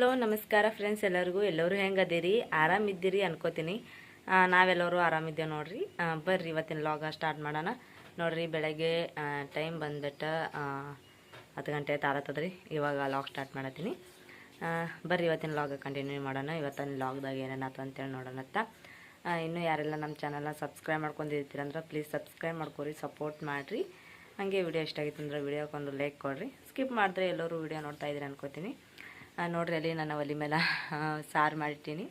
Hello, ನಮಸ್ಕಾರ friends ಎಲ್ಲರಿಗೂ. ಎಲ್ಲರೂ ಹೆಂಗೆ ಅದೀರಿ ಆರಾಮಿದ್ದೀರಿ ಅನ್ಕೋತೀನಿ. ನಾವೆಲ್ಲರೂ ಆರಾಮಿದ್ದೇವೆ ನೋಡ್ರಿ. ಬರ್ರಿ, ಇವತ್ತಿನ ಲಾಗ ಸ್ಟಾರ್ಟ್ ಮಾಡೋಣ. ನೋಡ್ರಿ, ಬೆಳಗ್ಗೆ ಟೈಮ್ ಬಂದ್ಬಿಟ್ಟು ಹತ್ತು ಗಂಟೆ ತಾರತದ್ರಿ ಇವಾಗ ಲಾಗ್ ಸ್ಟಾರ್ಟ್ ಮಾಡತ್ತೀನಿ. ಬರ್ರಿ, ಇವತ್ತಿನ ಲಾಗ ಕಂಟಿನ್ಯೂ ಮಾಡೋಣ. ಇವತ್ತಿನ ಲಾಗ್ದಾಗ ಏನೇನಾಯ್ತು ಅಂತೇಳಿ ನೋಡೋಣತ್ತ ಇನ್ನೂ ಯಾರೆಲ್ಲ ನಮ್ಮ ಚಾನಲ್ನ ಸಬ್ಸ್ಕ್ರೈಬ್ ಮಾಡ್ಕೊಂಡಿರ್ತೀರಂದ್ರೆ ಪ್ಲೀಸ್ ಸಬ್ಸ್ಕ್ರೈಬ್ ಮಾಡ್ಕೊರಿ ಸಪೋರ್ಟ್ ಮಾಡಿರಿ. ಹಾಗೆ ವಿಡಿಯೋ ಇಷ್ಟ ಆಗಿತ್ತು ಅಂದ್ರೆ ವಿಡಿಯೋಕ್ಕೊಂದು ಲೈಕ್ ಕೊಡ್ರಿ. ಸ್ಕಿಪ್ ಮಾಡಿದ್ರೆ ಎಲ್ಲರೂ ವಿಡಿಯೋ ನೋಡ್ತಾ ಇದ್ದೀರಿ ಅನ್ಕೋತೀನಿ. ನೋಡ್ರಿ ಅಲ್ಲಿ ನಾನು ಒಲೆ ಮೇಲೆ ಸಾರು ಮಾಡಿಟ್ಟೀನಿ.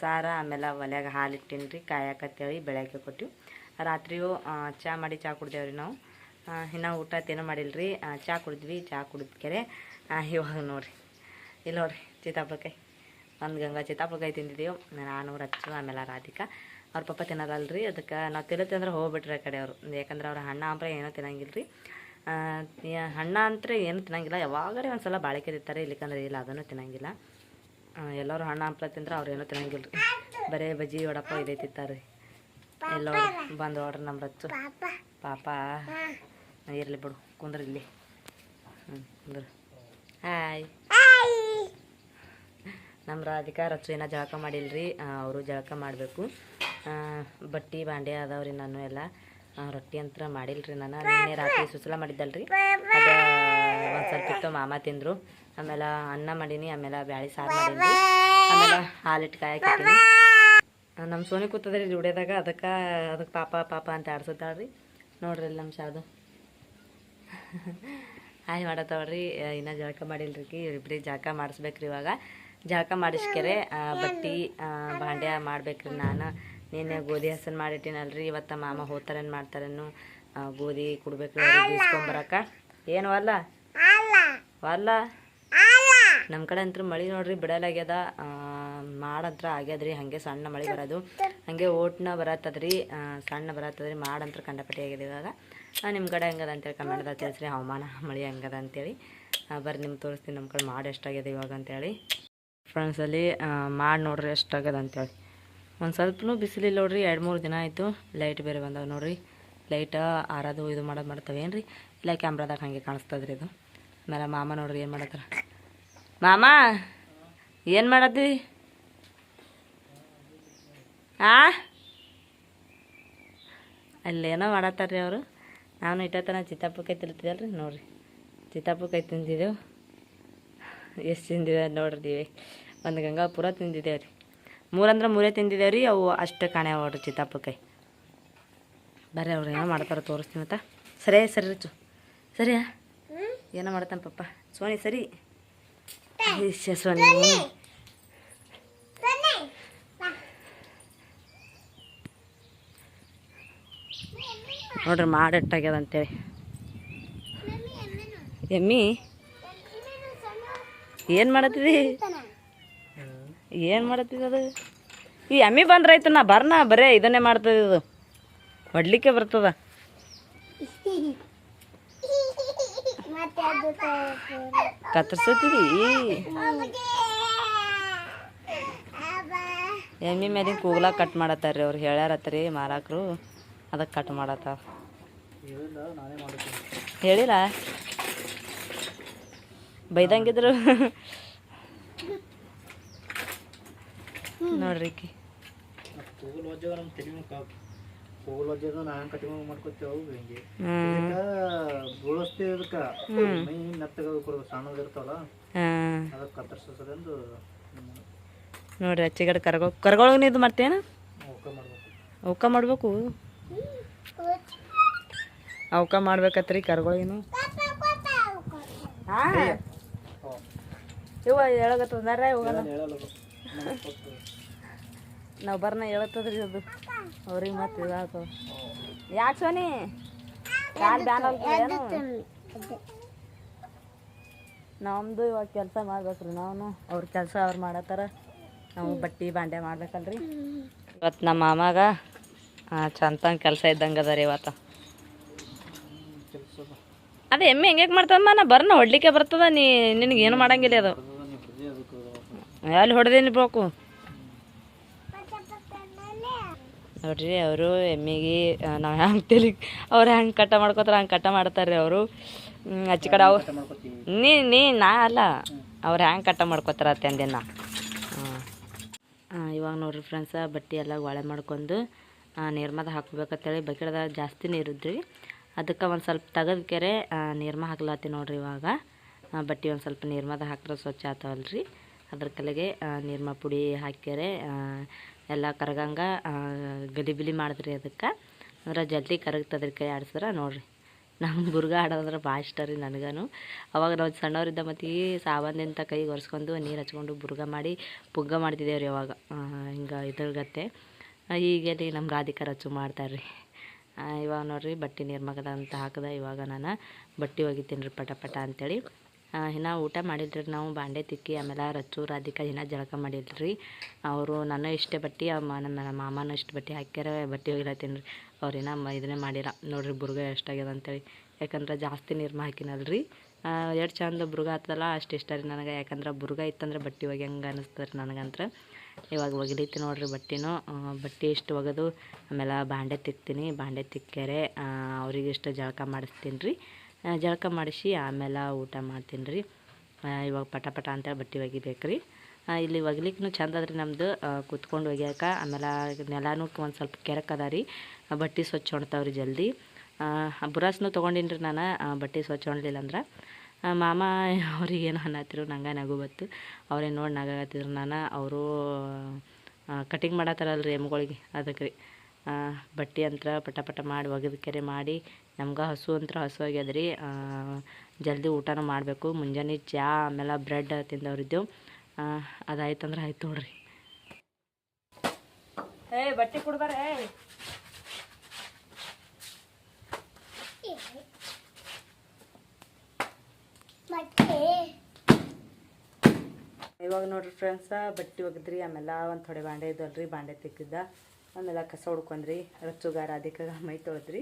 ಸಾರು ಆಮೇಲೆ ಒಲೆಯಾಗ ಹಾಲು ಇಟ್ಟೀನಿ ರೀ ಕಾಯಕತ್ತೇಳಿ ಬೆಳಗ್ಗೆ ಕೊಟ್ಟಿವಿ. ರಾತ್ರಿಯೂ ಚಹಾ ಮಾಡಿ ಚಾ ಕುಡ್ದೇವ್ರಿ ನಾವು. ಇನ್ನೂ ಊಟ ತಿನ್ನೋ ಮಾಡಿಲ್ರಿ. ರೀ ಚಾ ಕುಡಿದ್ವಿ, ಚಾ ಕುಡಿದ್ಕೆರೆ ಇವಾಗ ನೋಡ್ರಿ. ಇಲ್ಲಿ ನೋಡ್ರಿ ಚೀತಾಪಳಕಾಯಿ ಒಂದು ಗಂಗಾ ಸೀತಾಫಲಕಾಯಿ ತಿಂದಿದ್ದೀವಿ ನಾನು, ರಚ್ಚು, ಆಮೇಲೆ ರಾಧಿಕಾ. ಅವ್ರ ಪಪ್ಪ ತಿನ್ನೋದಲ್ರಿ, ಅದಕ್ಕೆ ನಾವು ತಿನ್ನತ್ತೆ ಅಂದ್ರೆ ಹೋಗ್ಬಿಟ್ರಿ ಆ ಕಡೆ ಅವರು. ಯಾಕಂದ್ರೆ ಅವ್ರ ಹಣ್ಣ ಅಂಬ್ರೆ ಏನೂ ತಿನ್ನಂಗಿಲ್ಲ ರೀ ಹಣ್ಣ ಅಂತೂ ಏನು ತಿನ್ನಂಗಿಲ್ಲ. ಯಾವಾಗಾರೆ ಒಂದು ಸಲ ಬಾಳಿಕೆ ತಿಂತಾರೆ ಇಲ್ಲಿಕಂದ್ರೆ ಇಲ್ಲ, ಅದನ್ನು ತಿನ್ನಂಗಿಲ್ಲ. ಎಲ್ಲರೂ ಹಣ್ಣ ಹಂಪ್ಲ ತಿಂದ್ರೆ ಅವ್ರು ಏನೂ ತಿನ್ನಂಗಿಲ್ಲ. ರೀ ಬರೀ ಬಜ್ಜಿ ಒಡಪ್ಪ ಇದೇ ತಿಂತಾರೆ. ಎಲ್ಲರು ಬಂದು ನೋಡ್ರಿ ನಮ್ಮ ರಚ್ಚು ಪಾಪ. ಇರಲಿ ಬಿಡು, ಕುಂದ್ರಿ ಇಲ್ಲಿ. ಹ್ಞೂ ಕುಂದ್ರು. ಹಾಯ್ ನಮ್ಮ ರಾಧಿಕಾ ರಚ್ಚು ಏನೋ ಜಳಕ ಮಾಡಿಲ್ರಿ. ಅವರು ಜಳಕ ಮಾಡಬೇಕು. ಬಟ್ಟಿ, ಬಾಂಡೆ ಅದಾವ್ರಿ ನಾನು ಎಲ್ಲ. ರೊಟ್ಟಿ ಅಂತ ಮಾಡಿಲ್ರಿ ನಾನು. ನಿನ್ನೆ ರಾತ್ರಿ ಸುಸಲ ಮಾಡಿದ್ದಲ್ರಿ. ಅದು ಒಂದು ಸ್ವಲ್ಪ ಇತ್ತು ಮಾಮ ತಿಂದರು. ಆಮೇಲೆ ಅನ್ನ ಮಾಡೀನಿ, ಆಮೇಲೆ ಬ್ಯಾಳಿ ಸಾರು ಮಾಡೀನಿ. ಆಮೇಲೆ ಹಾಲಿಟ್ಟು ಕಾಯಕಿಟ್ಟಿನಿ ನಮ್ಮ ಸೋನಿ ಕೂತದ್ರಿ ಉಡ್ಯದಾಗ ಅದಕ್ಕೆ ಅದಕ್ಕೆ ಪಾಪ ಪಾಪ ಅಂತ ಆಡ್ಸುತ್ತಾಳ್ರಿ ನೋಡ್ರಿ ನಮ್ಮ ಶಾದು. ಹಾಯ್ ಮಾಡತ್ತವ್ರಿ ಇನ್ನೂ ಜಳಕ ಮಾಡಿಲ್ರಿ ಇಬ್ಬರಿ ಜಳಕ ಮಾಡಿಸ್ಬೇಕ್ರಿ ಇವಾಗ. ಜಳಕ ಮಾಡಿಸ್ಕೆರೆ. ಬಟ್ಟೆ ಬಾಂಡ್ಯ ಮಾಡ್ಬೇಕ್ರಿ ನಾನು. ನಿನ್ನೆ ಗೋಧಿ ಹಸನ್ ಮಾಡಿಟ್ಟಿನಲ್ರಿ ಇವತ್ತು ಮಾಮ ಹೋತರನ್ ಮಾಡ್ತಾರೇನು ಗೋಧಿ ಕುಡ್ಬೇಕು ಬೀಸ್ಕೊಂಬರಕ ಏನು ಅಲ್ಲ? ಅಲ್ಲ. ನಮ್ಮ ಕಡೆ ಅಂತೂ ಮಳೆ ನೋಡ್ರಿ ಬಿಡಲಾಗ್ಯದ ಆ, ಮಾಡಂತ್ರ ಆಗ್ಯದ್ರಿ ಹಾಗೆ ಸಣ್ಣ ಮಳೆ ಬರೋದು. ಹಾಗೆ ಓಟ್ನ ಬರತ್ತದ್ರಿ ಸಣ್ಣ ಬರತ್ತದ್ರಿ ಮಾಡಂತ್ರ ಕಂಡಪಟ್ಟಿ ಆಗ್ಯದ ಇವಾಗ. ನಿಮ್ಮ ಕಡೆ ಹೆಂಗದ ಅಂತೇಳಿ ಕನ್ನಡದಾಗ ತಿಳಿಸ್ರಿ. ಹವಾಮಾನ ಮಳೆ ಹೆಂಗದ ಅಂತೇಳಿ. ಬರ್ರಿ ನಿಮ್ಗೆ ತೋರಿಸ್ತೀನಿ. ನಮ್ಮ ಕಡೆ ಮಾಡಿ ಎಷ್ಟಾಗ್ಯದ ಇವಾಗ ಅಂತೇಳಿ. ಫ್ರೆಂಡ್ಸಲ್ಲಿ ಮಾಡಿ ನೋಡ್ರಿ ಎಷ್ಟಾಗ್ಯದ ಅಂತೇಳಿ. ಒಂದು ಸ್ವಲ್ಪನೂ ಬಿಸಿಲಿಲ್ಲ ನೋಡ್ರಿ, ಎರಡು ಮೂರು ದಿನ ಆಯಿತು. ಲೈಟ್ ಬೇರೆ ಬಂದವೆ ನೋಡ್ರಿ. ಲೈಟ್ ಆರೋದು ಇದು ಮಾಡೋದು ಮಾಡ್ತಾವೇನು ರೀ ಇಲ್ಲ ಕ್ಯಾಮ್ರಾದಾಗ ಹಾಗೆ ಕಾಣಿಸ್ತದ್ರಿ ಇದು. ಆಮೇಲೆ ಮಾಮ ನೋಡ್ರಿ ಏನು ಮಾಡತ್ತಾರ. ಮಾಮ, ಏನು ಮಾಡತ್ತಿ ಆ? ಅಲ್ಲೇನೋ ಮಾಡತ್ತಾರ್ರಿ ಅವರು. ನಾನು ಇಟ್ಟತನ ಚಿತ್ತಾಪಕಾಯಿ ರೀ ನೋಡ್ರಿ. ಚಿತ್ತಾಪಕಾಯಿ ತಿಂದಿದ್ದೆವು ಎಷ್ಟು ತಿಂದಿದೆ ನೋಡ್ರಿ ಒಂದು ಗಂಗಾಪುರ ತಿಂದಿದ್ದೇವೆ ರೀ ಮೂರಂದ್ರೆ ಮೂರೇ ತಿಂದಿದ್ದೇವೆ ರೀ ಅವು ಅಷ್ಟು ಕಾಣೆ ನೋಡ್ರಿ ಚಿತ್ತಪ್ಪಕ್ಕೆ ಬರ್ರಿ ಅವ್ರು ಏನೋ ಮಾಡ್ತಾರೆ, ತೋರಿಸ್ತೀನಿ ಮತ್ತೆ. ಸರಿ ಸರಿ ರಿಚು. ಸರಿಯಾ ಏನೋ ಮಾಡ್ತಾನೆ ಪಪ್ಪ. ಸೋನಿ, ಸರಿ. ಸೋನಿ. ನೋಡ್ರಿ ಮಾಡಿಟ್ಟಾಗ್ಯದ ಅಂತೇಳಿ. ಎಮ್ಮಿ? ಏನು ಮಾಡತ್ತಿದಿ? ಏನು ಮಾಡತ್ತಿದ ಅದು? ಈ ಎಮ್ಮಿ ಬಂದ್ರಾಯ್ತು ನಾ ಬರ್ನ, ಬರೇ ಇದನ್ನೇ ಮಾಡ್ತದೆ ಇದು. ಹೊಡ್ಲಿಕ್ಕೆ ಬರ್ತದ. ಈ ಎಮ್ಮಿ ಮೇಲಿನ ಕೂಗ್ಲ ಕಟ್ ಮಾಡತ್ತಾರ್ರಿ, ಅವ್ರು ಹೇಳ್ಯಾರತ್ತರಿ ಮಾರಾಕರು ಅದಕ್ಕೆ ಕಟ್ ಮಾಡತ್ತಾರ. ಹೇಳಿಲ್ಲ? ಬೈದಂಗಿದ್ರು ನೋಡ್ರಿ ಈಕಿ ಕೂಗಲ್ ವಜ್ಜಾಗ ನಮ್ಮ ತಲೆ ಕೂಗಲ್ ವಜ್ಜಾಗ ನಾನು ಕಟಿಂಗ್ ಮಾಡ್ಕೊತೇವೆ ಹಿಂಗೆ ಹ್ಮ್ ಬೀಳಿಸ್ತೇವೆ ಇದಕ್ಕೆ ಮೈ ಮೆತ್ತಗ ಕೊಡ್ಬೇಕು ಸಣ್ಣದು ಇರ್ತಾವಲ್ಲ ಹಾಂ ಅದಕ್ಕೆ ಕತ್ತರಿಸೋದ್ರಿಂದ ನೋಡ್ರಿ ಅಚ್ಚಿಗಡೆ ಕರ್ಗೋ ಕರ್ಗೊಳಗ ಇದು ಮಾಡ್ತೇನ? ಅವಕ ಮಾಡ್ಬೇಕು. ಅವಕ ಮಾಡ್ಬೇಕು? ಅವಕ ಮಾಡ್ಬೇಕತ್ರಿ ಕರ್ಗೊಳಗಿನು. ಇವ ಹೇಳಗತ್ತದಾರ ಹೋಗಲ್ಲ ನಾವು ಬರ್ನ ಹೇಳತ್ತದ್ರಿ ಅದು. ಅವ್ರಿಗೆ ಮತ್ತೆ ಇದಾಗ್ತವ ಯಾಕೆ ಸೋನಿ? ಆಗ್ತದೇನು ನಮ್ದು ಇವಾಗ ಕೆಲಸ ಮಾಡ್ಬೇಕ್ರಿ ನಾವು ಅವ್ರ ಕೆಲಸ ಅವ್ರು ಮಾಡತ್ತಾರ. ನಾವು ಬಟ್ಟಿ ಬಾಂಡೆ ಮಾಡ್ಬೇಕಲ್ರಿ. ಇವತ್ತು ನಮ್ಮ ಮಾಮಾಗ ಚಂತಂಗೆ ಕೆಲಸ ಇದ್ದಂಗೆ ಅದ ರೀ ಇವತ್ತು. ಅದೇ ಎಮ್ಮೆ ಹೆಂಗೆ ಮಾಡ್ತದಮ್ಮ ನಾ ಬರ್ನ ಹೊಡ್ಲಿಕ್ಕೆ ಬರ್ತದ, ನೀ ನಿನಗೇನು ಏನು ಮಾಡಂಗಿಲ್ಲ ಅದು. ಅಲ್ಲಿ ಹೊಡೆದೇನಿ ಬೇಕು? ನೋಡ್ರಿ, ಅವರು ಎಮ್ಮಿಗೆ ನಾವು ಹೆಂಗೆ ತೆಲಿ, ಅವ್ರು ಹೆಂಗೆ ಕಟ್ಟ ಮಾಡ್ಕೋತಾರ, ಹಂಗೆ ಕಟ್ಟ ಮಾಡ್ತಾರೆ ಅವರು. ಅಚ್ಚ ಕಡೆ ಅವ್ರು ನೀ ನೀ, ನಾ ಅಲ್ಲ. ಅವ್ರು ಹ್ಯಾಂಗೆ ಕಟ್ಟ ಮಾಡ್ಕೋತಾರ ತಂದಿನ ಇವಾಗ ನೋಡ್ರಿ ಫ್ರೆಂಡ್ಸ ಬಟ್ಟೆ ಎಲ್ಲ ಒಳೆ ಮಾಡ್ಕೊಂಡು ನಿರ್ಮದ ಹಾಕ್ಬೇಕಂತೇಳಿ ಬಕೆಟ್ದಾಗ ಜಾಸ್ತಿ ನೀರಿದ್ರಿ ಅದಕ್ಕೆ ಒಂದು ಸ್ವಲ್ಪ ತೆಗೆದ ನೀರ್ಮ ಹಾಕ್ಲತ್ತಿ ನೋಡ್ರಿ ಇವಾಗ. ಬಟ್ಟೆ ಒಂದು ಸ್ವಲ್ಪ ನಿರ್ಮದ ಹಾಕಿದ್ರೆ ಸ್ವಚ್ಛ ಆತಾವಲ್ರಿ. ಅದ್ರ ಕಲೆಗೆ ನಿರ್ಮ ಪುಡಿ ಹಾಕ್ಯಾರೆ. ಎಲ್ಲ ಕರಗಂಗ ಗಲಿಬಿಲಿ ಮಾಡಿದ್ರಿ ಅದಕ್ಕೆ. ಅಂದ್ರೆ ಜಲ್ದಿ ಕರಗ್ತದ್ರಿ ಕೈ ಆಡ್ಸಿದ್ರೆ ನೋಡಿರಿ. ನಮ್ಮ ಬುರ್ಗ ಆಡೋದಂದ್ರೆ ಭಾಳ ಇಷ್ಟ ರೀ ನನಗೂ ಅವಾಗ ನಾವು ಸಣ್ಣವರಿದ್ದ ಮತ್ತು ಈ ಕೈಗೆ ಒರೆಸ್ಕೊಂಡು ನೀರು ಹಚ್ಕೊಂಡು ಬುರ್ಗ ಮಾಡಿ, ಪುಗ್ಗ ಮಾಡ್ತಿದ್ದೇವೆ ರೀ ಅವಾಗ. ಹಿಂಗೆ ಇದ್ರಗತ್ತೆ. ರೀ ನಮ್ಮ ರಾಧಿಕಾ ರಚು ಮಾಡ್ತಾರೆ ರೀ ಇವಾಗ ನೋಡಿರಿ ಬಟ್ಟೆ ನಿರ್ಮಗದ ಅಂತ ಹಾಕಿದೆ ಇವಾಗ ನಾನು. ಬಟ್ಟೆ ಒಗಿತೀನಿ ರೀ ಪಟ ಪಟ ಅಂತೇಳಿ. ಇನ್ನು ಊಟ ಮಾಡಿದ್ರಿ ನಾವು, ಬಾಂಡೆ ತಿಕ್ಕಿ, ಆಮೇಲೆ ರಚ್ಚು ರಾಧಿಕಾ ಇನ್ನೂ ಜಳಕ ಮಾಡಿಲ್ರಿ ಅವರು ನಾನು ಇಷ್ಟೇ ಬಟ್ಟೆ ನನ್ನ ಮಾಮನ ಇಷ್ಟು ಬಟ್ಟೆ ಹಾಕ್ಯಾರ, ಬಟ್ಟೆ ಹೋಗಿರತ್ತೀನಿ ರೀ. ಅವ್ರು ಇನ್ನೂ ಇದನ್ನೇ ಮಾಡಿಲ್ಲ ನೋಡಿರಿ ಬುರ್ಗ ಎಷ್ಟಾಗ್ಯದ ಅಂತೇಳಿ. ಯಾಕಂದ್ರೆ ಜಾಸ್ತಿ ನೀರ್ಮ ಹಾಕಿನಲ್ರಿ ಎಷ್ಟು ಚಂದ ಬುರ್ಗ ಆಗ್ತದಲ್ಲ ಅಷ್ಟು ಇಷ್ಟ ರೀ ನನಗೆ. ಯಾಕಂದ್ರೆ ಬುರ್ಗ ಇತ್ತಂದ್ರೆ ಬಟ್ಟೆ ಒಗ್ಯಂಗೆ ಅನಿಸ್ತದೆ ರೀ ನನಗಂತ್ರ. ಇವಾಗ ಒಗಿಲೈತಿ ನೋಡ್ರಿ ಬಟ್ಟೆನೂ. ಬಟ್ಟೆ ಇಷ್ಟು ಒಗೆದು, ಆಮೇಲೆ ಬಾಂಡೆ ತಿಕ್ತೀನಿ. ಬಾಂಡೆ ತಿಕ್ಕ್ಯಾರೆ ಅವ್ರಿಗೆ ಇಷ್ಟು ಜಳಕ ಮಾಡಿಸ್ತೀನಿ ರೀ. ಜಳಕ ಮಾಡಿಸಿ ಆಮೇಲೆ ಊಟ ಮಾಡ್ತೀನಿ ರೀ. ಇವಾಗ ಪಟ ಪಟ ಅಂತೇಳಿ ಬಟ್ಟೆ ಒಗಿಬೇಕು ರೀ. ಇಲ್ಲಿ ಒಗ್ಲಿಕ್ಕೂ ಚಂದ ಅದ್ರಿ ನಮ್ಮದು ಕುತ್ಕೊಂಡು ಒಗ್ಯಾಕ ಆಮೇಲೆ ನೆಲನೂ ಒಂದು ಸ್ವಲ್ಪ ಕೆರಕ್ ಅದ ರೀ. ಬಟ್ಟೆ ಸ್ವಚ್ಛ ಹೊಣ್ತಾವ್ರಿ ಜಲ್ದಿ. ಬುರಾಸ್ನು ತೊಗೊಂಡಿನಿ ರೀ ನಾನು. ಬಟ್ಟೆ ಸ್ವಚ್ಛ ಹೊಣ್ಲಿಲ್ಲ ಅಂದ್ರೆ. ಮಾಮ ಅವ್ರಿಗೆ ಏನು ಅನ್ನತ್ತಿರು ನಂಗೆ ನಗು ಬತ್ತು. ಅವ್ರೇನು ನೋಡಿ ನಗಾಕತ್ತಿದ್ರು ನಾನು. ಅವರು ಕಟಿಂಗ್ ಮಾಡತ್ತಾರಲ್ರಿ ಎಮ್ಗಳಿಗೆ. ಅದಕ್ಕೆ ರೀ. ಬಟ್ಟೆ ಅಂತ ಪಟ ಪಟ ಮಾಡಿ ಒಗೆದು ಕೆರೆ ಮಾಡಿ ನಮ್ಗೆ ಹಸು ಅಂತ್ರ ಹಸು ಆಗ್ಯದ ರೀ ಜಲ್ದಿ ಊಟನೂ ಮಾಡಬೇಕು. ಮುಂಜಾನೆ ಚಾ ಆಮೇಲೆ ಬ್ರೆಡ್ ತಿಂದವ್ರಿದ್ದೆವು ಅದಾಯ್ತಂದ್ರೆ ಆಯ್ತು ನೋಡ್ರಿ. ಏ ಬಟ್ಟೆ ಕೊಡ್ಬಾರ ಇವಾಗ ನೋಡ್ರಿ ಫ್ರೆಂಡ್ಸ ಬಟ್ಟೆ ಒಗದ್ರಿ ಆಮೇಲೆ ಒಂದು ಥೊಡೆ ಬಾಂಡೆ ಇದ್ದಲ್ರಿ ಬಾಂಡೆ ತಿಕ್ಕಿದ್ದ ಆಮೇಲೆ ಕಸ ಹುಡ್ಕೊಂಡ್ರಿ ರಚ್ಚುಗಾರ ಅದಕ್ಕೆ ಮೈ ತೊಳೆದ್ರಿ.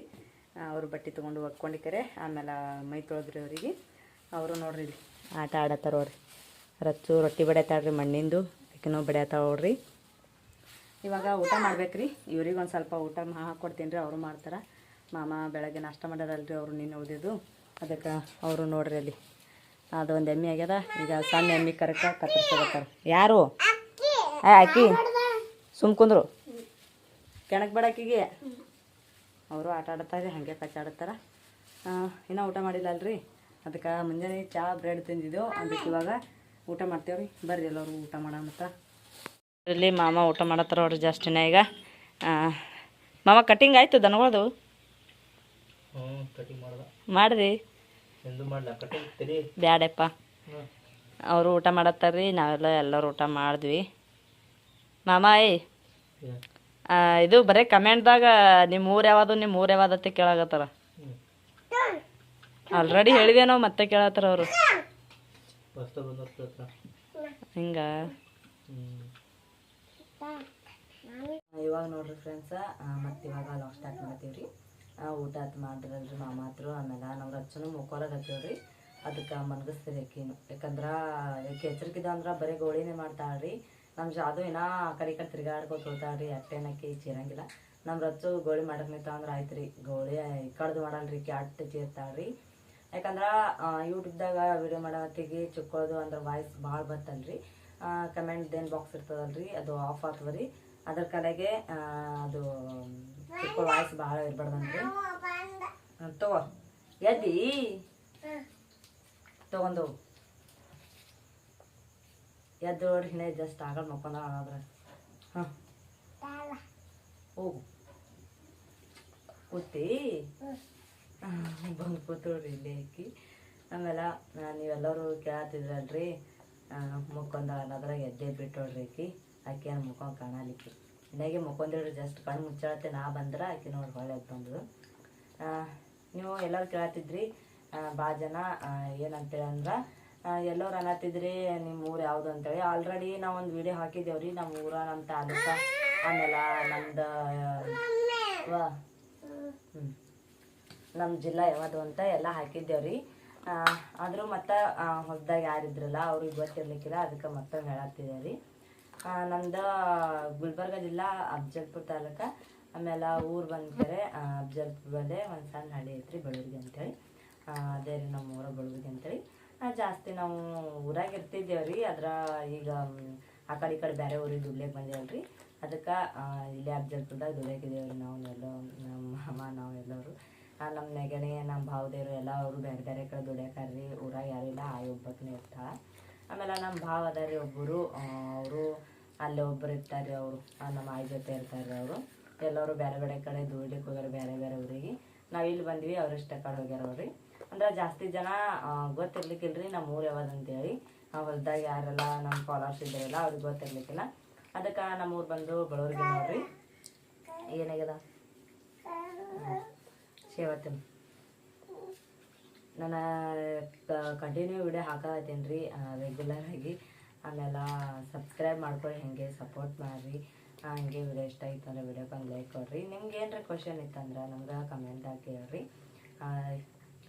ಅವ್ರು ಬಟ್ಟೆ ತೊಗೊಂಡು ಒಕ್ಕೊಂಡಿದ್ದಾರೆ ಆಮೇಲೆ ಮೈ ತೊಳೆದ್ರಿ ಅವರಿಗೆ. ಅವರು ನೋಡ್ರಿ ಇಲ್ಲಿ ಆಟ ಆಡತ್ತಾರ ಅವ್ರಿ ರಚ್ಚು, ರೊಟ್ಟಿ ಬಡಿಯತ್ತಾಳ್ರಿ ಮಣ್ಣಿಂದು. ಅಕ್ಕಿನೂ ಬಡಿಯತ್ತಾವ ನೋಡ್ರಿ. ಇವಾಗ ಊಟ ಮಾಡ್ಬೇಕ್ರಿ. ಇವ್ರಿಗೆ ಒಂದು ಸ್ವಲ್ಪ ಊಟ ಹಾಕ್ಕೊಡ್ತೀನಿ ರೀ, ಅವರು ಮಾಡ್ತಾರೆ. ಮಾಮ ಬೆಳಗ್ಗೆ ನಾಷ್ಟ ಮಾಡ್ಯಾರಲ್ರಿ ಅವರು ನೀನು ಉಳಿದಿದ್ದು. ಅದಕ್ಕೆ ಅವರು ನೋಡ್ರಿ ಅಲ್ಲಿ. ಅದು ಒಂದು ಎಮ್ಮೆ ಆಗ್ಯದ. ಈಗ ಸಣ್ಣ ಎಮ್ಮೆ ಕರಕ ಕತ್ತರಿಸ್ಕೊಬೇಕಾರ ಯಾರು? ಅಕ್ಕಿ. ಆಕಿ ಸುಮ್ ಕುಂದ್ರು. ಕೆಣಕ್ ಬೇಡ ಆಕಿಗೆ ಅವರು ಆಟ ಆಡ್ತಾರೆ ಹಾಗೆ ಕಚ್ಚಾಡ್ತಾರೆ ಇನ್ನೂ ಊಟ ಮಾಡಿಲ್ಲ ಅಲ್ರಿ ಅದಕ್ಕೆ ಮುಂಜಾನೆ ಚಹಾ ಬ್ರೆಡ್ ತಿಂದಿದ್ದೆವು ಅದಕ್ಕೆ ಇವಾಗ ಊಟ ಮಾಡ್ತೇವ್ರಿ. ಬರ್ರಿ ಎಲ್ಲರೂ ಊಟ ಮಾಡ ಮತ್ತು. ಇಲ್ಲಿ ಮಾಮ ಊಟ ಮಾಡತ್ತಾರ ಅವ್ರು ಜಾಸ್ತಿನ ಈಗ. ಮಾಮ ಕಟಿಂಗ್ ಆಯ್ತು ದನಗಳದು ಮಾಡಿರಿ. ಬ್ಯಾಡಪ್ಪ. ಅವರು ಊಟ ಮಾಡತ್ತಾರ್ರಿ ನಾವೆಲ್ಲ ಎಲ್ಲರೂ ಊಟ ಮಾಡಿದ್ವಿ. ಮಾಮ ಏಯ್. ಇದು ಬರೀ ಕಮೆಂಟ್ದಾಗ ನಿಮ್ಮ ಊರು ಯಾವುದು ನಿಮ್ಮ ಊರು ಯಾವ್ದು ಅಂತ ಕೇಳಾಕತ್ತಾರ. ಆಲ್ರೆಡಿ ಹೇಳಿದೆ ನಾವು ಮತ್ತೆ ಕೇಳತ್ತಾರ ಅವರು. ಹಿಂಗ. ಇವಾಗ ನೋಡ್ರಿ ಫ್ರೆಂಡ್ಸ ಮತ್ತೆ ಇವಾಗ ಲಾಗ್ ಸ್ಟಾರ್ಟ್ ಮಾಡ್ತೀವಿ ರೀ ಊಟ ಆತು ಮಾಡಿದ್ರಲ್ರಿ ಮಾಮ ಹತ್ರ ಆಮೇಲೆ ನಾವು ರಚ್ಚನು ಮುಕ್ಕೋಲಾಗತ್ತೀವ್ರಿ ಅದಕ್ಕೆ ಮನ್ಗಸ್ತೀರಿ ಆಕಿನು ಯಾಕಂದ್ರೆ ಯಾಕೆ ಎಚ್ಚರಿಕಿದ ಅಂದ್ರೆ ಬರೀ ಗೋಳಿನೇ ಮಾಡ್ತಾಳ್ರಿ. ನಮ್ಮ ಜಾದು ಏನೋ ಆ ಕಡೆ ಈ ಕಡೆ ತಿರ್ಗಾಡ್ಕೊತ ಹೋಗ್ತಾಳ್ರಿ ಅಟ್ಟೆನಕ್ಕೆ ಚೀರಂಗಿಲ್ಲ. ನಮ್ಮ ರಚ್ಚು ಗೋಳಿ ಮಾಡಕ್ಕೆ ನಿಂತ ಅಂದ್ರೆ ಆಯ್ತು ರೀ. ಗೋಳಿ ಕಡ್ದು ಮಾಡಲ್ರಿ ಕ್ಯಾಟ್ ಚೀರ್ತಾಳ್ರಿ. ಯಾಕಂದ್ರೆ ಯೂಟ್ಯೂಬ್ದಾಗ ವಿಡಿಯೋ ಮಾಡೋತ್ತಿಗೆ ಚುಕ್ಕೋದು ಅಂದ್ರೆ ವಾಯ್ಸ್ ಭಾಳ ಬರ್ತಲ್ರಿ ಕಮೆಂಟ್ ಏನು ಬಾಕ್ಸ್ ಇರ್ತದಲ್ರಿ ಅದು ಆಫ್ ಆಗ್ತದೆ ರೀ. ಅದ್ರ ಕಡೆಗೆ ಅದು ಚುಕ್ಕೋ ವಾಯ್ಸ್ ಭಾಳ ಇರ್ಬಾರ್ದಂತ್ರಿ. ತಗೋ. ಎದ್ದಿ? ತಗೊಂಡು ಎದ್ದು ನೋಡಿ ಹಿನ್ನೆ ಜಸ್ಟ್ ಆಗಲ್ಲ ಮಕ್ಕೊಂಡ ಅನ್ನೋದ್ರ ಹಾಂ. ಹೋಗು. ಕೂತಿ. ಬಂದು ಕೂತೋಡ್ರಿ ಇಲ್ಲಿ ಹಾಕಿ ಆಮೇಲೆ ನೀವೆಲ್ಲರೂ ಕೇಳತ್ತಿದ್ರಲ್ರಿ. ಮುಕ್ಕೊಂದ ಅನ್ನೋದ್ರಾಗ ಎದ್ದೆ ಬಿಟ್ಟೋಡ್ರಿ ಆಕಿ ಆಕಿ ಏನು ಮುಖಂಡ್ ಕಾಣಲಿಕ್ಕೆ. ಇನ್ನಾಗೆ ಮುಕ್ಕೊಂದಿಡ್ರಿ ಜಸ್ಟ್ ಕಣ್ಣು ಮುಚ್ಚಾಳತ್ತೆ. ನಾ ಬಂದ್ರೆ ಆಕಿ ನೋಡಿ ಹೊಳೆ ಬಂದು ಆ, ನೀವು ಎಲ್ಲರೂ ಕೇಳತ್ತಿದ್ರಿ. ಭಾಳ ಜನ ಏನಂತೇಳಂದ್ರೆ ಏನಂತೇಳಿ ಅಂದ್ರೆ ಎಲ್ಲರೂ ಅನ್ನತ್ತಿದ್ರಿ ನಿಮ್ಮ ಊರು ಯಾವುದು ಅಂತೇಳಿ. ಆಲ್ರೆಡಿ ನಾವು ಒಂದು ವಿಡಿಯೋ ಹಾಕಿದ್ದೇವ್ರಿ ನಮ್ಮ ಊರ ನಮ್ಮ ತಾಲೂಕ, ಆಮೇಲೆ ನಮ್ದು ಹ್ಞೂ ನಮ್ಮ ಜಿಲ್ಲಾ ಯಾವುದು ಅಂತ ಎಲ್ಲ ಹಾಕಿದ್ದೇವ್ರಿ ಆದರೂ ಮತ್ತೆ ಹೊಸದಾಗಿ ಯಾರಿದ್ರಲ್ಲ, ಅವ್ರಿಗೆ ಗೊತ್ತಿರ್ಲಿಕ್ಕಿಲ್ಲ, ಅದಕ್ಕೆ ಮತ್ತೊಮ್ಮೆ ಹೇಳತ್ತಿದ್ದೇವ್ರಿ ನಮ್ದು ಗುಲ್ಬರ್ಗ ಜಿಲ್ಲಾ ಅಫ್ಜಲ್ಪುರ ತಾಲೂಕ, ಆಮೇಲೆ ಊರು ಬಂದ್ಕರೆ ಅಫ್ಜಲ್ಪುರದಲ್ಲೇ ಒಂದು ಸಣ್ಣ ಹಳ್ಳಿ ಐತ್ರಿ, ಬೆಳೂರಿಗೆ ಅಂತೇಳಿ. ಅದೇ ರೀ ನಮ್ಮ ಊರ. ಜಾಸ್ತಿ ನಾವು ಊರಾಗ ಇರ್ತಿದ್ದೇವ್ರಿ ಅದ್ರ ಈಗ ಆ ಕಡೆ ಈ ಕಡೆ ಬೇರೆ ಊರಿಗೆ ದುಡ್ಲಿಕ್ಕೆ ಬಂದೇವಲ್ರಿ ಅದಕ್ಕೆ ಇಲ್ಲೇ ಅಫ್ಜಲ್ಪುರದಾಗ ದುಡಿಯಾಕಿದ್ದೇವ್ರಿ ನಾವು ಎಲ್ಲ ನಮ್ಮ ಅಮ್ಮ ನಾವು ಎಲ್ಲರೂ. ನಮ್ಮ ನೆಗಣಿ ನಮ್ಮ ಭಾವದೇವರು ಎಲ್ಲ ಅವರು ಬೇರೆ ಬೇರೆ ಕಡೆ ದುಡಿಯಾಕಾರ್ರಿ ಊರಾಗ ಯಾರಿಲ್ಲ ಆಯ್ ಒಬ್ಬಕ್ಕನೇ ಆಮೇಲೆ ನಮ್ಮ ಭಾವ ಅದಾರಿ ಒಬ್ಬರು. ಅವರು ಅಲ್ಲೇ ಒಬ್ಬರು ಇರ್ತಾರೆ ಅವರು. ನಮ್ಮ ಆಯ್ ಜೊತೆ ಇರ್ತಾರೆ ಅವರು. ಎಲ್ಲರೂ ಬೇರೆ ಬೇರೆ ಕಡೆ ದುಡ್ಲಿಕ್ಕೆ ಹೋಗ್ಯಾರ ಬೇರೆ ಬೇರೆ ಊರಿಗೆ. ನಾವು ಇಲ್ಲಿ ಬಂದ್ವಿ, ಅವ್ರು ಇಷ್ಟ ಕಡೆ ಹೋಗ್ಯಾರ ಅವ್ರಿ ಅಂದ್ರೆ ಜಾಸ್ತಿ ಜನ ಗೊತ್ತಿರ್ಲಿಕ್ಕಿಲ್ರಿ ನಮ್ಮ ಊರು ಅಂತೇಳಿ ಹೊಲ್ದಾಗ ಯಾರೆಲ್ಲ ನಮ್ಮ ಫಾಲೋವರ್ಸ್ ಇದ್ದಾರಲ್ಲ ಅವ್ರಿಗೆ ಗೊತ್ತಿರ್ಲಿಕ್ಕಿಲ್ಲ. ಅದಕ್ಕೆ ನಮ್ಮ ಊರು ಬಂದು ಬಳೂರಿಗೆ ನೋಡ್ರಿ. ಏನಾಗ್ಯದ? ಸೇವತ್ತಿನ ನಾನು ಕಂಟಿನ್ಯೂ ವಿಡಿಯೋ ಹಾಕತ್ತೀನಿ ರೆಗ್ಯುಲರ್ ಆಗಿ. ಆಮೇಲೆ ಸಬ್ಸ್ಕ್ರೈಬ್ ಮಾಡ್ಕೊಳ್ಳಿ ಹೆಂಗೆ ಸಪೋರ್ಟ್ ಮಾಡಿರಿ. ಹಂಗೆ ವಿಡಿಯೋ ಇಷ್ಟ ಆಯ್ತು ಅಂದ್ರೆ ವಿಡಿಯೋಗೆ ಒಂದು ಲೈಕ್ ಕೊಡ್ರಿ. ನಿಮ್ಗೆ ಏನರ ಕ್ವಶನ್ ಇತ್ತಂದ್ರೆ ನಮ್ಗೆ ಕಮೆಂಟ್ ಹೇಳ್ರಿ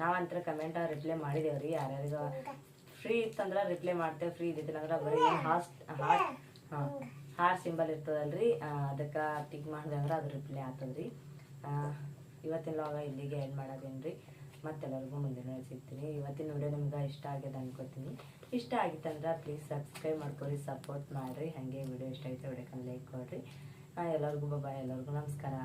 ನಾವಂತರ ಕಮೆಂಟ್ ರಿಪ್ಲೈ ಮಾಡಿದೇವೆ ರೀ ಯಾರ್ಯಾರಿಗ ಫ್ರೀ ಇತ್ತಂದ್ರೆ ರಿಪ್ಲೈ ಮಾಡ್ತೇವೆ. ಫ್ರೀ ಇದ್ದಿದ್ದಿಲ್ಲ ಅಂದ್ರೆ ಬರೀ ಹಾಸ್ಟ್ ಹಾರ್ಟ್ ಹಾಂ ಹಾರ್ಟ್ ಸಿಂಬಲ್ ಇರ್ತದಲ್ರಿ. ಅದಕ್ಕೆ ಟಿಕ್ ಮಾಡಿದೆ ಅಂದ್ರೆ ಅದು ರಿಪ್ಲೈ ಆಗ್ತದ್ರಿ ಇವತ್ತಿನ ಲಾಗ ಇಲ್ಲಿಗೆ ಎಂಡ್ ಮಾಡೋದೇನು ರೀ ಮತ್ತೆಲ್ಲರಿಗೂ ಮುಂದಿನ ಸಿಗ್ತೀನಿ. ಇವತ್ತಿನ ವಿಡಿಯೋ ನಿಮ್ಗೆ ಇಷ್ಟ ಆಗಿದೆ ಅನ್ಕೋತೀನಿ. ಇಷ್ಟ ಆಗಿತ್ತಂದ್ರೆ ಪ್ಲೀಸ್ ಸಬ್ಸ್ಕ್ರೈಬ್ ಮಾಡ್ಕೊರಿ ಸಪೋರ್ಟ್ ಮಾಡಿರಿ. ಹಾಗೆ ವಿಡಿಯೋ ಇಷ್ಟ ಆಯ್ತು ವಿಡಿಯೋಕ್ಕೆ ಲೈಕ್ ಕೊಡ್ರಿ. ಎಲ್ಲರಿಗೂ ಬಾಬಾ ಎಲ್ಲರಿಗೂ ನಮಸ್ಕಾರ.